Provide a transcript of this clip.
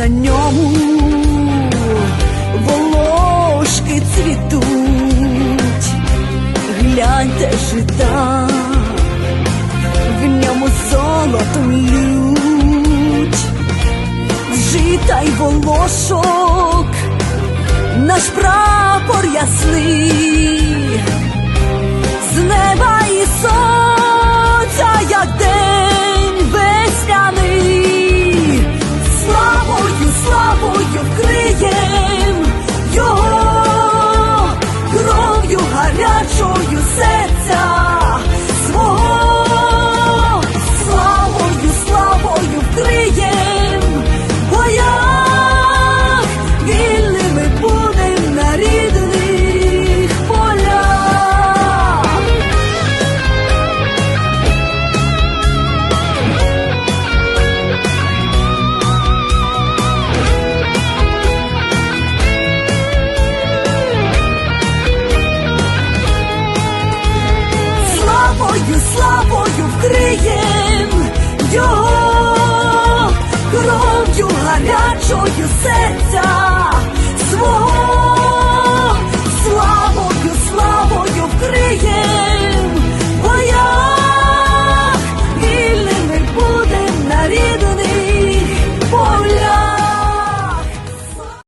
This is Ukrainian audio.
на ньому, волошки цвітуть, гляньте жита, в ньому золотом лють, жита й волошок, наш прапор ясний, з неба і день you said